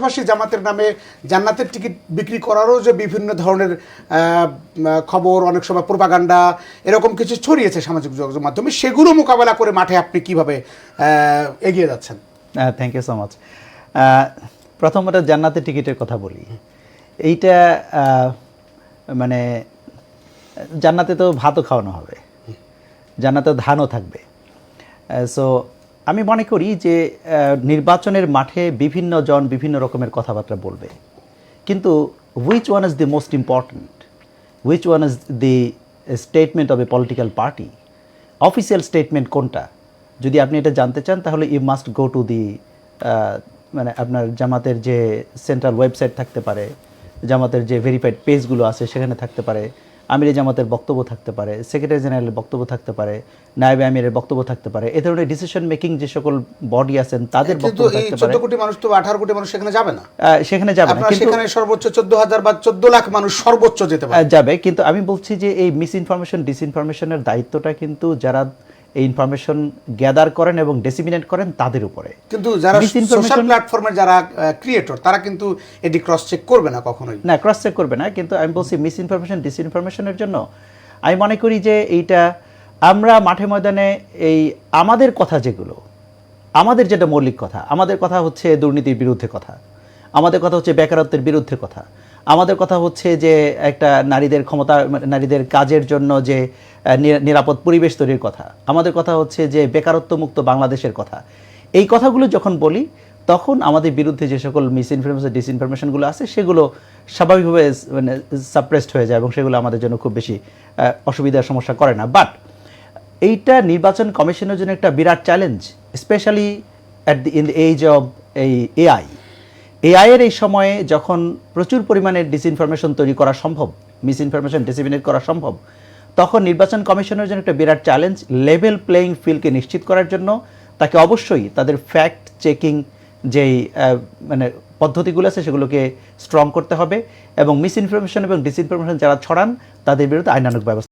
পাশাপাশি জামাতের নামে জান্নাতের টিকিট বিক্রি করারও যে বিভিন্ন ধরনের খবর, অনেক সময় প্রোপাগান্ডা, এরকম কিছু ছড়িয়েছে সামাজিক যোগাযোগ মাধ্যমে, সেগুলো মোকাবেলা করে মাঠে আপনি কীভাবে এগিয়ে যাচ্ছেন? থ্যাংক ইউ সো মাচ প্রথমত জান্নাতের টিকিটের কথা বলি। এইটা মানে জান্নাতে তো ভাতও খাওয়ানো হবে। জান্নাতে ধানও থাকবে। সো আমি মনে করি যে নির্বাচনের মাঠে বিভিন্ন জন বিভিন্ন রকমের কথাবার্তা বলবে। কিন্তু which one is the most important which one is the statement of a political party official statement কোনটা? যদি আপনি এটা জানতে চান, তাহলে you must go to the মানে আপনার জামাতের যে সেন্ট্রাল ওয়েবসাইট থাকতে পারে, জামাতের যে ভেরিফাইড পেজগুলো আছে, সেখানে থাকতে পারে। আমিরে জামাতের বক্তব্য থাকতে পারে সেক্রেটারি জেনারেলের বক্তব্য থাকতে পারে নায়েবে আমিরের বক্তব্য থাকতে পারে এ ধরনের ডিসিশন মেকিং যে সকল বডি আছেন তাদের বক্তব্য থাকতে পারে। কোটি মানুষ তো আঠারো কোটি মানুষ সেখানে যাবে না। সেখানে যাবে না কিন্তু সেখানে সর্বোচ্চ চোদ্দ হাজার বা চোদ্দ লাখ মানুষ সর্বোচ্চ যেতে পারে। যাবে কিন্তু আমি বলছি যে এই মিস ইনফরমেশন ডিসইনফরমেশনের দায়িত্বটা কিন্তু যারা এই ইনফরমেশন গ্যাদার করেন এবং ডেসিমিনেট করেন তাদের উপরে। কিন্তু যারা সোশ্যাল প্ল্যাটফর্মের যারা ক্রিয়েটর তারা কিন্তু এটি ক্রস চেক করবে না কখনোই। না ক্রস চেক করবে না কিন্তু আমি বলছি মিস ইনফরমেশন ডিসইনফরমেশনের জন্য। আমি মনে করি যে এইটা আমরা মাঠে ময়দানে এই আমাদের কথা যেগুলো আমাদের যেটা মৌলিক কথা আমাদের কথা হচ্ছে দুর্নীতির বিরুদ্ধে কথা আমাদের কথা হচ্ছে বেকারত্বের বিরুদ্ধে কথা আমাদের কথা হচ্ছে যে একটা নারীদের ক্ষমতা, নারীদের কাজের জন্য যে নিরাপদ পরিবেশ তৈরির কথা। আমাদের কথা হচ্ছে যে বেকারত্ব মুক্ত বাংলাদেশের কথা। এই কথাগুলো যখন বলি, তখন আমাদের বিরুদ্ধে যে সকল মিস ইনফরমেশন ডিসইনফরমেশনগুলো আছে, সেগুলো স্বাভাবিকভাবে মানে সাপ্রেসড হয়ে যায় এবং সেগুলো আমাদের জন্য খুব বেশি অসুবিধার সমস্যা করে না। বাট এইটা নির্বাচন কমিশনের জন্য একটা বিরাট challenge specially at the in the age of এই এআই এআই এর এই সময়ে যখন প্রচুর পরিমাণে ডিসইনফরমেশন তৈরি করা সম্ভব মিস ইনফরমেশন ডিসিমিনেট করা সম্ভব, তখন নির্বাচন কমিশনের জন্য একটা বিরাট চ্যালেঞ্জ লেভেল প্লেয়িং ফিল্ডকে নিশ্চিত করার জন্য তাকে অবশ্যই তাদের ফ্যাক্ট চেকিং যেই মানে পদ্ধতিগুলো আছে সেগুলোকে স্ট্রং করতে হবে এবং মিস ইনফরমেশন এবং ডিসইনফরমেশন যারা ছড়ান, তাদের বিরুদ্ধে আইনানুগ ব্যবস্থা